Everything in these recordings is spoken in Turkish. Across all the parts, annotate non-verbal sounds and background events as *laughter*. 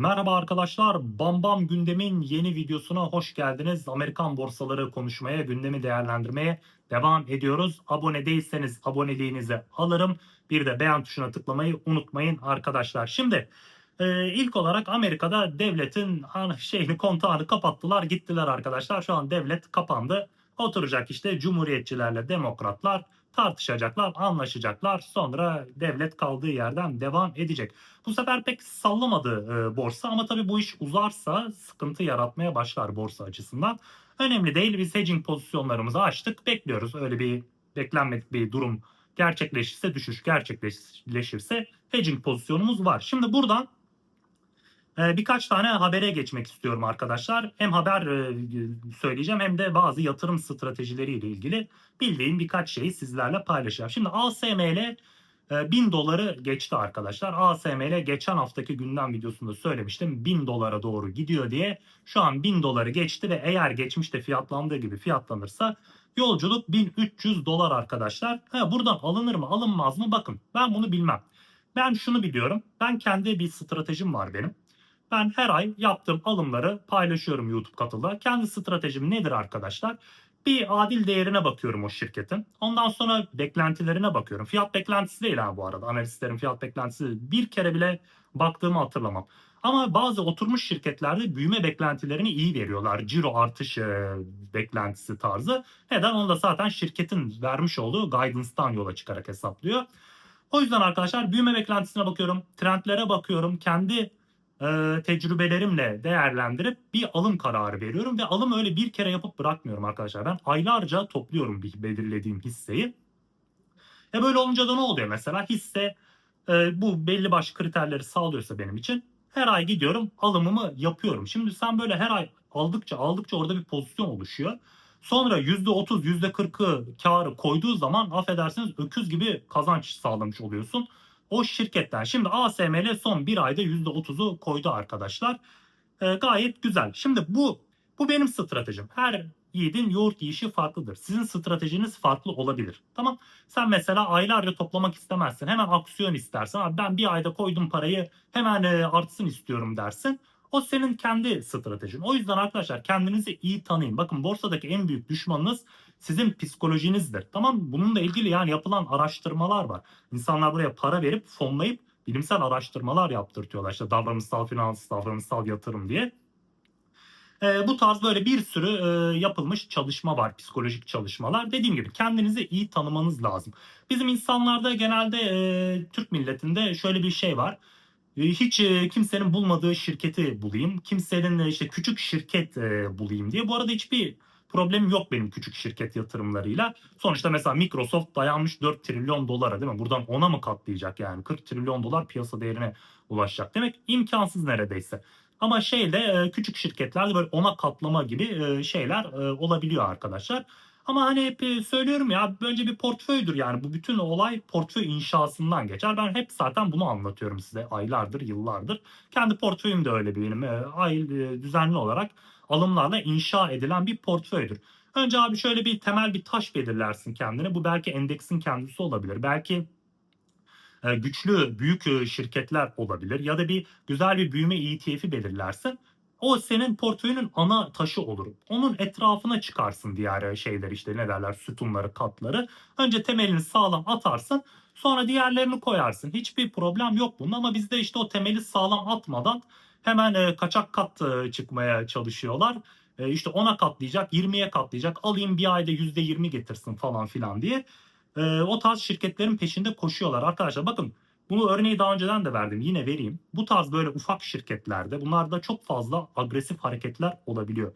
Merhaba arkadaşlar, Bam Bam Gündem'in yeni videosuna hoş geldiniz. Amerikan borsaları konuşmaya, gündemi değerlendirmeye devam ediyoruz. Abone değilseniz aboneliğinizi alırım. Bir de beğen tuşuna tıklamayı unutmayın arkadaşlar. Şimdi e, ilk olarak Amerika'da devletin *laughs* şeyini kontağını kapattılar gittiler arkadaşlar. Şu an devlet kapandı. Oturacak işte cumhuriyetçilerle demokratlar tartışacaklar, anlaşacaklar. Sonra devlet kaldığı yerden devam edecek. Bu sefer pek sallamadı e, borsa ama tabii bu iş uzarsa sıkıntı yaratmaya başlar borsa açısından. Önemli değil. Biz hedging pozisyonlarımızı açtık. Bekliyoruz. Öyle bir beklenmedik bir durum gerçekleşirse, düşüş gerçekleşirse hedging pozisyonumuz var. Şimdi buradan birkaç tane habere geçmek istiyorum arkadaşlar. Hem haber e, söyleyeceğim hem de bazı yatırım stratejileriyle ilgili bildiğim birkaç şeyi sizlerle paylaşacağım. Şimdi ASML 1000 doları geçti arkadaşlar. ASML geçen haftaki gündem videosunda söylemiştim. 1000 dolara doğru gidiyor diye. Şu an 1000 doları geçti ve eğer geçmişte fiyatlandığı gibi fiyatlanırsa yolculuk 1300 dolar arkadaşlar. Ha, buradan alınır mı alınmaz mı bakın ben bunu bilmem. Ben şunu biliyorum. Ben kendi bir stratejim var benim. Ben her ay yaptığım alımları paylaşıyorum YouTube katılda. Kendi stratejim nedir arkadaşlar? Bir adil değerine bakıyorum o şirketin. Ondan sonra beklentilerine bakıyorum. Fiyat beklentisi değil ha bu arada. Analistlerin fiyat beklentisi. Bir kere bile baktığımı hatırlamam. Ama bazı oturmuş şirketlerde büyüme beklentilerini iyi veriyorlar. Ciro artış e, beklentisi tarzı. Neden? Onu da zaten şirketin vermiş olduğu guidance'dan yola çıkarak hesaplıyor. O yüzden arkadaşlar büyüme beklentisine bakıyorum. Trendlere bakıyorum. Kendi e, tecrübelerimle değerlendirip bir alım kararı veriyorum ve alım öyle bir kere yapıp bırakmıyorum arkadaşlar. Ben aylarca topluyorum bir belirlediğim hisseyi. E böyle olunca da ne oluyor mesela? Hisse e, bu belli başlı kriterleri sağlıyorsa benim için her ay gidiyorum alımımı yapıyorum. Şimdi sen böyle her ay aldıkça aldıkça orada bir pozisyon oluşuyor. Sonra %30, %40'ı karı koyduğu zaman affedersiniz öküz gibi kazanç sağlamış oluyorsun o şirketten. Şimdi ASML son bir ayda %30'u koydu arkadaşlar. E, gayet güzel. Şimdi bu bu benim stratejim. Her yiğidin yoğurt yiyişi farklıdır. Sizin stratejiniz farklı olabilir. Tamam. Sen mesela aylarca toplamak istemezsin. Hemen aksiyon istersin. Abi ben bir ayda koydum parayı hemen e, artsın istiyorum dersin. O senin kendi stratejin. O yüzden arkadaşlar kendinizi iyi tanıyın. Bakın borsadaki en büyük düşmanınız sizin psikolojinizdir. Tamam Bununla ilgili yani yapılan araştırmalar var. İnsanlar buraya para verip fonlayıp bilimsel araştırmalar yaptırtıyorlar. İşte davranışsal finans, davranışsal yatırım diye. E, bu tarz böyle bir sürü e, yapılmış çalışma var, psikolojik çalışmalar. Dediğim gibi kendinizi iyi tanımanız lazım. Bizim insanlarda genelde e, Türk milletinde şöyle bir şey var. E, hiç e, kimsenin bulmadığı şirketi bulayım, kimsenin e, işte küçük şirket e, bulayım diye. Bu arada hiçbir problemim yok benim küçük şirket yatırımlarıyla. Sonuçta mesela Microsoft dayanmış 4 trilyon dolara değil mi? Buradan ona mı katlayacak yani? 40 trilyon dolar piyasa değerine ulaşacak. Demek imkansız neredeyse. Ama şeyde küçük şirketlerde böyle ona katlama gibi şeyler olabiliyor arkadaşlar. Ama hani hep söylüyorum ya önce bir portföydür yani bu bütün olay portföy inşasından geçer. Ben hep zaten bunu anlatıyorum size aylardır yıllardır. Kendi portföyüm de öyle benim ay düzenli olarak alımlarla inşa edilen bir portföydür. Önce abi şöyle bir temel bir taş belirlersin kendine. Bu belki endeksin kendisi olabilir. Belki e, güçlü büyük e, şirketler olabilir ya da bir güzel bir büyüme ETF'i belirlersin. O senin portföyünün ana taşı olur. Onun etrafına çıkarsın diğer şeyler işte ne derler sütunları, katları. Önce temelini sağlam atarsın. Sonra diğerlerini koyarsın. Hiçbir problem yok bunun ama bizde işte o temeli sağlam atmadan hemen e, kaçak kat e, çıkmaya çalışıyorlar. E, işte 10'a katlayacak, 20'ye katlayacak, alayım bir ayda %20 getirsin falan filan diye. E, o tarz şirketlerin peşinde koşuyorlar. Arkadaşlar bakın bunu örneği daha önceden de verdim. Yine vereyim. Bu tarz böyle ufak şirketlerde bunlarda çok fazla agresif hareketler olabiliyor.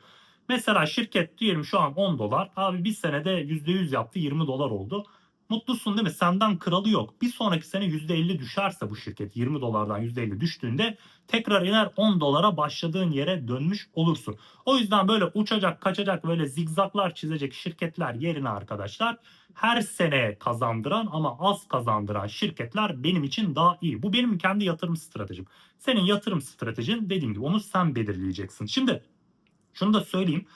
Mesela şirket diyelim şu an 10 dolar. Abi bir senede %100 yaptı 20 dolar oldu. Mutlusun değil mi? Senden kralı yok. Bir sonraki sene %50 düşerse bu şirket 20 dolardan %50 düştüğünde tekrar iner 10 dolara başladığın yere dönmüş olursun. O yüzden böyle uçacak kaçacak böyle zigzaklar çizecek şirketler yerine arkadaşlar her sene kazandıran ama az kazandıran şirketler benim için daha iyi. Bu benim kendi yatırım stratejim. Senin yatırım stratejin dediğim gibi onu sen belirleyeceksin. Şimdi şunu da söyleyeyim.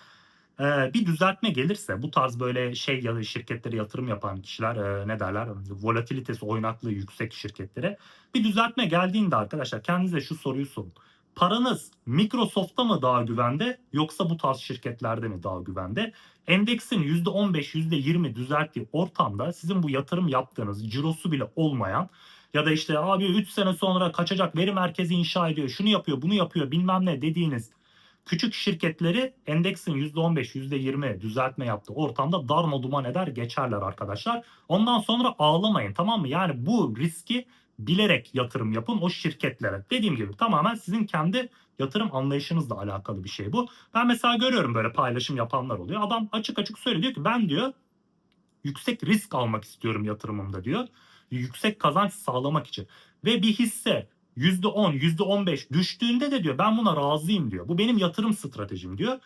Ee, bir düzeltme gelirse bu tarz böyle şey ya şirketlere yatırım yapan kişiler e, ne derler volatilitesi oynaklığı yüksek şirketlere bir düzeltme geldiğinde arkadaşlar kendinize şu soruyu sorun. paranız Microsoft'ta mı daha güvende yoksa bu tarz şirketlerde mi daha güvende? Endeksin %15, %20 düzelttiği ortamda sizin bu yatırım yaptığınız cirosu bile olmayan ya da işte abi 3 sene sonra kaçacak veri merkezi inşa ediyor, şunu yapıyor, bunu yapıyor bilmem ne dediğiniz küçük şirketleri endeksin %15, %20 düzeltme yaptığı ortamda darma duman eder geçerler arkadaşlar. Ondan sonra ağlamayın tamam mı? Yani bu riski bilerek yatırım yapın o şirketlere. Dediğim gibi tamamen sizin kendi yatırım anlayışınızla alakalı bir şey bu. Ben mesela görüyorum böyle paylaşım yapanlar oluyor. Adam açık açık söylüyor diyor ki ben diyor yüksek risk almak istiyorum yatırımımda diyor. Yüksek kazanç sağlamak için. Ve bir hisse %10, %15 düştüğünde de diyor ben buna razıyım diyor. Bu benim yatırım stratejim diyor.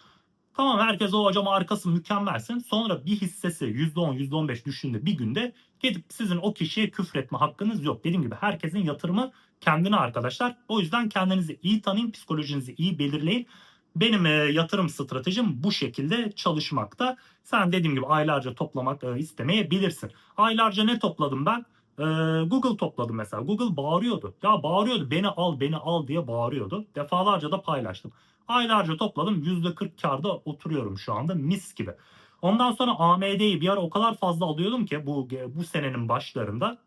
Tamam herkes o hocam arkası mükemmelsin. Sonra bir hissesi %10, %15 düştüğünde bir günde gidip sizin o kişiye küfretme hakkınız yok. Dediğim gibi herkesin yatırımı kendine arkadaşlar. O yüzden kendinizi iyi tanıyın, psikolojinizi iyi belirleyin. Benim e, yatırım stratejim bu şekilde çalışmakta. Sen dediğim gibi aylarca toplamak e, istemeyebilirsin. Aylarca ne topladım ben? E, Google topladım mesela. Google bağırıyordu. Ya bağırıyordu beni al beni al diye bağırıyordu. Defalarca da paylaştım. Aylarca topladım. %40 karda oturuyorum şu anda mis gibi. Ondan sonra AMD'yi bir ara o kadar fazla alıyordum ki bu bu senenin başlarında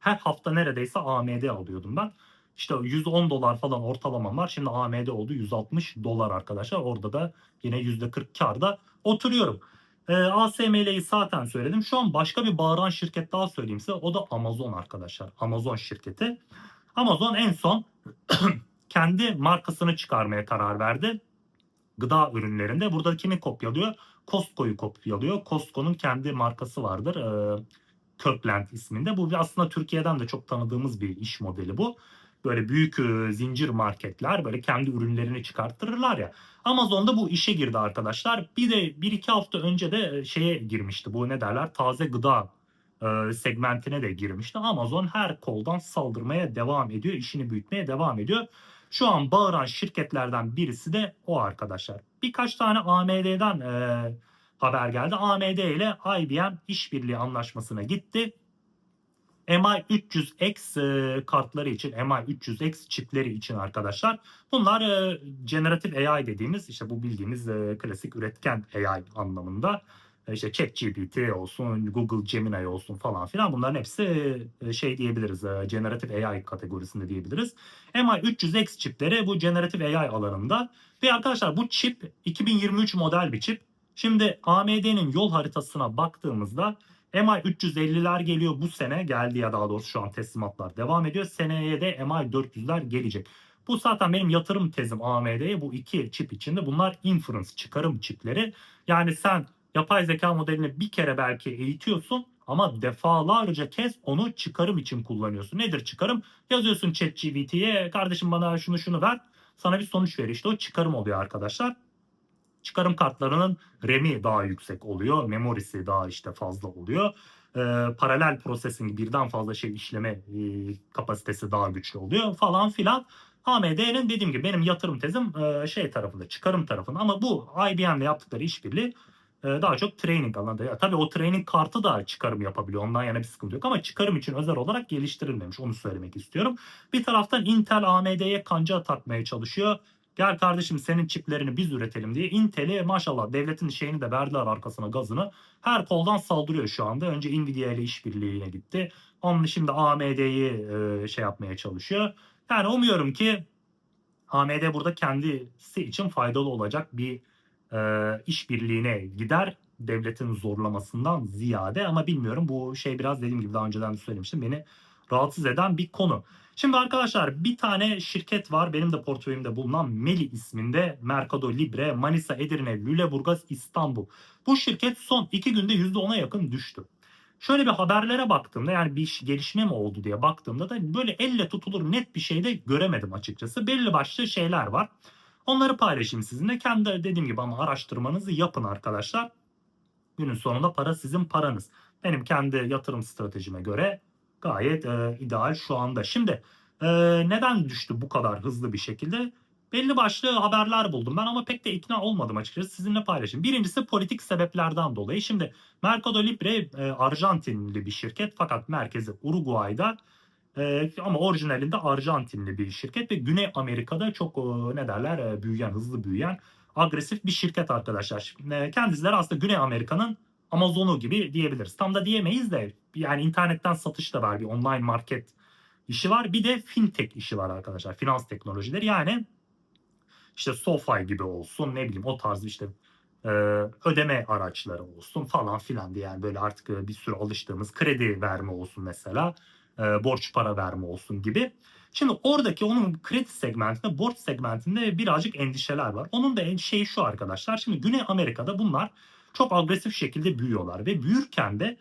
her hafta neredeyse AMD alıyordum ben. İşte 110 dolar falan ortalamam var. Şimdi AMD oldu 160 dolar arkadaşlar. Orada da yine %40 karda oturuyorum. E, ASML'yi zaten söyledim. Şu an başka bir bağıran şirket daha söyleyeyim size. O da Amazon arkadaşlar. Amazon şirketi. Amazon en son *clears throat* kendi markasını çıkarmaya karar verdi. Gıda ürünlerinde. Burada kimi kopyalıyor? Costco'yu kopyalıyor. Costco'nun kendi markası vardır. Ee, Kirkland isminde. Bu aslında Türkiye'den de çok tanıdığımız bir iş modeli bu. Böyle büyük e, zincir marketler böyle kendi ürünlerini çıkarttırırlar ya. Amazon'da bu işe girdi arkadaşlar. Bir de bir iki hafta önce de e, şeye girmişti. Bu ne derler? Taze gıda e, segmentine de girmişti. Amazon her koldan saldırmaya devam ediyor. işini büyütmeye devam ediyor. Şu an bağıran şirketlerden birisi de o arkadaşlar. Birkaç tane AMD'den e, haber geldi. AMD ile IBM işbirliği anlaşmasına gitti. MI300X e, kartları için, MI300X çipleri için arkadaşlar. Bunlar e, generative AI dediğimiz işte bu bildiğimiz e, klasik üretken AI anlamında. İşte ChatGPT olsun, Google Gemini olsun falan filan bunların hepsi şey diyebiliriz. Generative AI kategorisinde diyebiliriz. MI300X çipleri bu generative AI alanında. Ve arkadaşlar bu çip 2023 model bir çip. Şimdi AMD'nin yol haritasına baktığımızda MI350'ler geliyor bu sene geldi ya daha doğrusu şu an teslimatlar devam ediyor. Seneye de MI400'ler gelecek. Bu zaten benim yatırım tezim AMD'ye bu iki çip içinde. Bunlar inference çıkarım çipleri. Yani sen yapay zeka modelini bir kere belki eğitiyorsun ama defalarca kez onu çıkarım için kullanıyorsun. Nedir çıkarım? Yazıyorsun ChatGPT'ye kardeşim bana şunu şunu ver. Sana bir sonuç veriyor. İşte o çıkarım oluyor arkadaşlar. Çıkarım kartlarının RAM'i daha yüksek oluyor. Memorisi daha işte fazla oluyor. Ee, paralel processing birden fazla şey işleme e, kapasitesi daha güçlü oluyor falan filan. AMD'nin dediğim gibi benim yatırım tezim e, şey tarafında çıkarım tarafında ama bu IBM'le yaptıkları işbirliği e, daha çok training alanında. Ya, tabii o training kartı da çıkarım yapabiliyor. Ondan yana bir sıkıntı yok ama çıkarım için özel olarak geliştirilmemiş. Onu söylemek istiyorum. Bir taraftan Intel AMD'ye kanca takmaya çalışıyor. Gel kardeşim senin çiplerini biz üretelim diye Intel'e maşallah devletin şeyini de verdiler arkasına gazını. Her koldan saldırıyor şu anda. Önce Nvidia ile işbirliğine gitti. Onun şimdi AMD'yi e, şey yapmaya çalışıyor. Yani umuyorum ki AMD burada kendisi için faydalı olacak bir e, işbirliğine gider devletin zorlamasından ziyade ama bilmiyorum bu şey biraz dediğim gibi daha önceden de söylemiştim beni rahatsız eden bir konu. Şimdi arkadaşlar bir tane şirket var benim de portföyümde bulunan Meli isminde Mercado Libre, Manisa, Edirne, Lüleburgaz, İstanbul. Bu şirket son 2 günde %10'a yakın düştü. Şöyle bir haberlere baktığımda yani bir gelişme mi oldu diye baktığımda da böyle elle tutulur net bir şey de göremedim açıkçası. Belli başlı şeyler var. Onları paylaşayım sizinle. Kendi dediğim gibi ama araştırmanızı yapın arkadaşlar. Günün sonunda para sizin paranız. Benim kendi yatırım stratejime göre gayet e, ideal şu anda. Şimdi e, neden düştü bu kadar hızlı bir şekilde? Belli başlı haberler buldum ben ama pek de ikna olmadım açıkçası sizinle paylaşayım. Birincisi politik sebeplerden dolayı. Şimdi Mercado Libre e, Arjantinli bir şirket fakat merkezi Uruguay'da Ee, ama orijinalinde Arjantinli bir şirket ve Güney Amerika'da çok e, ne derler e, büyüyen, hızlı büyüyen agresif bir şirket arkadaşlar. E, kendileri aslında Güney Amerika'nın Amazon'u gibi diyebiliriz. Tam da diyemeyiz de yani internetten satış da var bir online market işi var. Bir de fintech işi var arkadaşlar. Finans teknolojileri yani işte SoFi gibi olsun ne bileyim o tarz işte e, ödeme araçları olsun falan filan diye yani böyle artık e, bir sürü alıştığımız kredi verme olsun mesela e, borç para verme olsun gibi. Şimdi oradaki onun kredi segmentinde, borç segmentinde birazcık endişeler var. Onun da şeyi şu arkadaşlar. Şimdi Güney Amerika'da bunlar çok agresif şekilde büyüyorlar ve büyürken de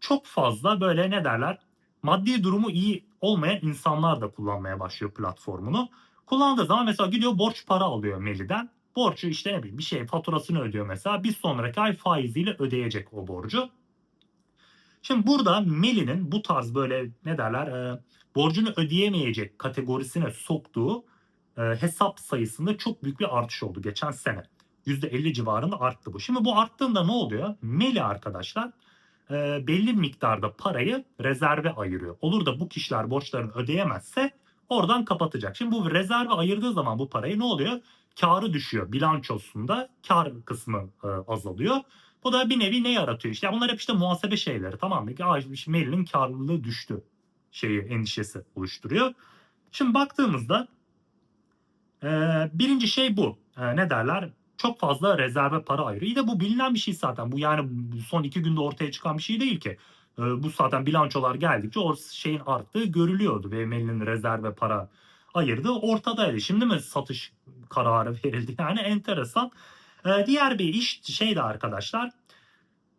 çok fazla böyle ne derler maddi durumu iyi olmayan insanlar da kullanmaya başlıyor platformunu. Kullandığı zaman mesela gidiyor borç para alıyor Meli'den. Borcu işte ne bileyim bir şey faturasını ödüyor mesela. Bir sonraki ay faiziyle ödeyecek o borcu. Şimdi burada Meli'nin bu tarz böyle ne derler e, borcunu ödeyemeyecek kategorisine soktuğu e, hesap sayısında çok büyük bir artış oldu geçen sene. %50 civarında arttı bu. Şimdi bu arttığında ne oluyor? Meli arkadaşlar e, belli miktarda parayı rezerve ayırıyor. Olur da bu kişiler borçlarını ödeyemezse oradan kapatacak. Şimdi bu rezerve ayırdığı zaman bu parayı ne oluyor? Karı düşüyor. Bilançosunda kar kısmı e, azalıyor. Bu da bir nevi ne yaratıyor? İşte bunlar hep işte muhasebe şeyleri tamam mı? İşte Mail'in karlılığı düştü şeyi endişesi oluşturuyor. Şimdi baktığımızda e, birinci şey bu. E, ne derler? Çok fazla rezerve para ayırıyor. İyi de bu bilinen bir şey zaten. Bu yani son iki günde ortaya çıkan bir şey değil ki. E, bu zaten bilançolar geldikçe o şeyin arttığı görülüyordu. Mail'in rezerve para ayırdığı ortadaydı. Şimdi mi satış kararı *laughs* verildi? Yani enteresan. Ee, diğer bir iş şey de arkadaşlar.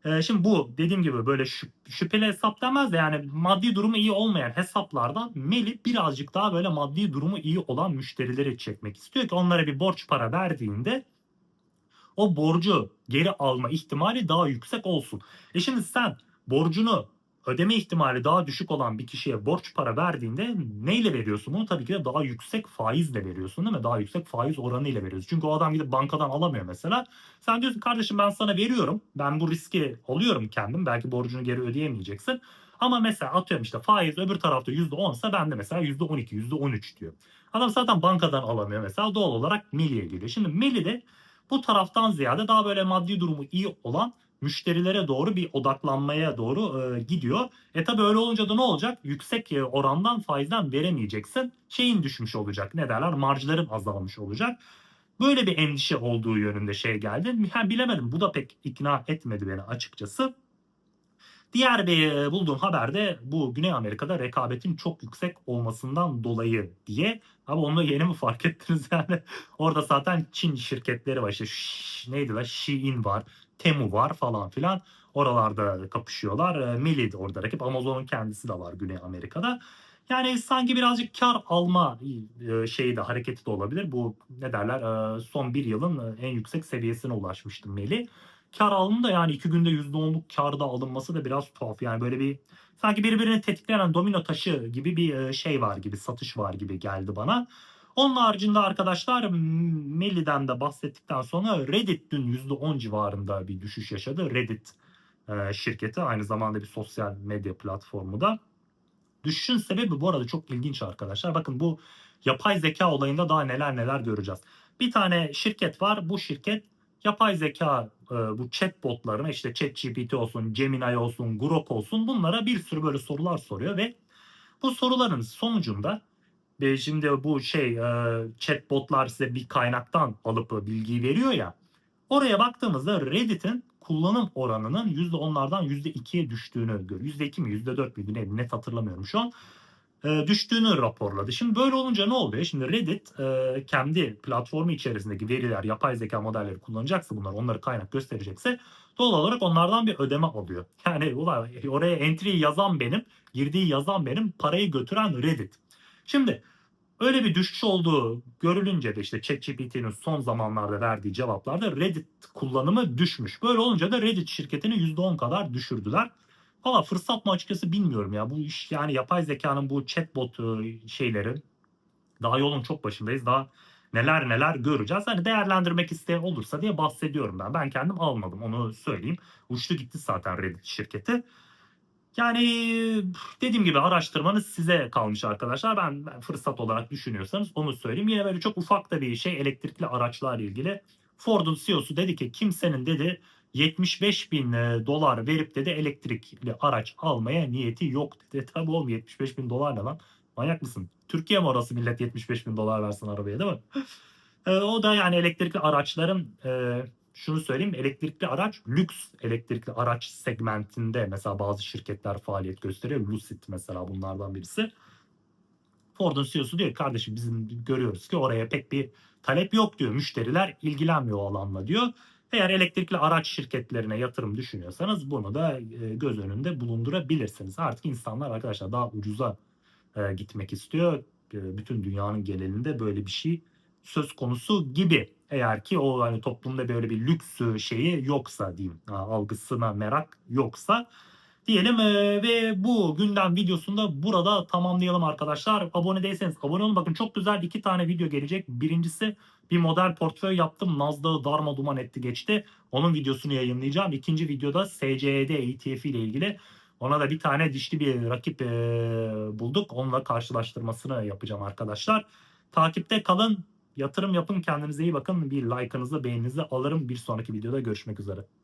Ee, şimdi bu dediğim gibi böyle şüpheli hesap demez de yani maddi durumu iyi olmayan hesaplardan Meli birazcık daha böyle maddi durumu iyi olan müşterileri çekmek istiyor ki onlara bir borç para verdiğinde o borcu geri alma ihtimali daha yüksek olsun. E şimdi sen borcunu ödeme ihtimali daha düşük olan bir kişiye borç para verdiğinde neyle veriyorsun bunu? Tabii ki de daha yüksek faizle veriyorsun değil mi? Daha yüksek faiz oranı ile veriyorsun. Çünkü o adam gidip bankadan alamıyor mesela. Sen diyorsun kardeşim ben sana veriyorum. Ben bu riski alıyorum kendim. Belki borcunu geri ödeyemeyeceksin. Ama mesela atıyorum işte faiz öbür tarafta %10 ise ben de mesela %12, %13 diyor. Adam zaten bankadan alamıyor mesela doğal olarak Milli'ye geliyor. Şimdi Milli de bu taraftan ziyade daha böyle maddi durumu iyi olan müşterilere doğru bir odaklanmaya doğru e, gidiyor. E tabi öyle olunca da ne olacak? Yüksek e, orandan faizden veremeyeceksin. Şeyin düşmüş olacak. Ne derler? Marjların azalmış olacak. Böyle bir endişe olduğu yönünde şey geldi. Yani bilemedim. Bu da pek ikna etmedi beni açıkçası. Diğer bir e, bulduğum haberde bu Güney Amerika'da rekabetin çok yüksek olmasından dolayı diye. Abi onu yeni mi fark *laughs* ettiniz yani? Orada zaten Çin şirketleri var. İşte neydi la? Shein var. Temu var falan filan. Oralarda kapışıyorlar. E, Meli de orada rakip. Amazon'un kendisi de var Güney Amerika'da. Yani sanki birazcık kar alma e, şeyi de hareketi de olabilir. Bu ne derler son bir yılın en yüksek seviyesine ulaşmıştı Meli kar alımı da yani iki günde %10'luk karda alınması da biraz tuhaf. Yani böyle bir sanki birbirini tetikleyen domino taşı gibi bir e, şey var gibi satış var gibi geldi bana. Onun haricinde arkadaşlar Melli'den de bahsettikten sonra Reddit dün %10 civarında bir düşüş yaşadı. Reddit e, şirketi aynı zamanda bir sosyal medya platformu da. Düşüşün sebebi bu arada çok ilginç arkadaşlar. Bakın bu yapay zeka olayında daha neler neler göreceğiz. Bir tane şirket var. Bu şirket yapay zeka e, bu chatbotlarına işte ChatGPT olsun, Gemini olsun, Grok olsun bunlara bir sürü böyle sorular soruyor ve bu soruların sonucunda ve şimdi bu şey e, chatbotlar size bir kaynaktan alıp bilgiyi veriyor ya oraya baktığımızda Reddit'in kullanım oranının %10'lardan %2'ye düştüğünü görüyoruz. %2 mi %4 müydü ne net hatırlamıyorum şu an e, düştüğünü raporladı. Şimdi böyle olunca ne oluyor? Şimdi Reddit e, kendi platformu içerisindeki veriler, yapay zeka modelleri kullanacaksa bunlar onları kaynak gösterecekse doğal olarak onlardan bir ödeme alıyor. *laughs* Yani ulan oraya entry'yi yazan benim, girdiği yazan benim, parayı götüren Reddit. Şimdi öyle bir düşüş olduğu görülünce de işte ChatGPT'nin son zamanlarda verdiği cevaplarda Reddit kullanımı düşmüş. Böyle olunca da Reddit şirketini %10 kadar düşürdüler. Valla fırsat mı açıkçası bilmiyorum ya. Bu iş yani yapay zekanın bu chatbot e, şeyleri daha yolun çok başındayız. Daha neler neler göreceğiz. Hani değerlendirmek isteyen olursa diye bahsediyorum ben. Ben kendim almadım onu söyleyeyim. Uçtu gitti zaten Reddit şirketi. Yani dediğim gibi araştırmanız size kalmış arkadaşlar. Ben, ben fırsat olarak düşünüyorsanız onu söyleyeyim. Yine böyle çok ufak da bir şey elektrikli araçlarla ilgili. Ford'un CEO'su dedi ki kimsenin dedi 75 bin e, dolar verip dedi elektrikli araç almaya niyeti yok dedi. *laughs* Tabii oğlum 75 bin dolar ne lan? Manyak mısın? Türkiye mi orası millet 75 bin dolar versin arabaya değil mi? *laughs* E, o da yani elektrikli araçların e, şunu söyleyeyim elektrikli araç lüks elektrikli araç segmentinde mesela bazı şirketler faaliyet gösteriyor. Lucid mesela bunlardan birisi. Ford'un CEO'su diyor kardeşim bizim görüyoruz ki oraya pek bir talep yok diyor. Müşteriler ilgilenmiyor o alanla diyor. Eğer elektrikli araç şirketlerine yatırım düşünüyorsanız bunu da e, göz önünde bulundurabilirsiniz. Artık insanlar arkadaşlar daha ucuza e, gitmek istiyor. E, bütün dünyanın genelinde böyle bir şey söz konusu gibi. Eğer ki o hani toplumda böyle bir lüks şeyi yoksa diyeyim algısına merak yoksa diyelim e, ve bu gündem videosunda burada tamamlayalım arkadaşlar. Abone değilseniz abone olun. Bakın çok güzel iki tane video gelecek. Birincisi bir model portföy yaptım. Nasdaq'ı darma duman etti geçti. Onun videosunu yayınlayacağım. İkinci videoda SCD ETF ile ilgili ona da bir tane dişli bir rakip e, bulduk. Onunla karşılaştırmasını yapacağım arkadaşlar. Takipte kalın. Yatırım yapın. Kendinize iyi bakın. Bir like'ınızı beğeninizi alırım. Bir sonraki videoda görüşmek üzere.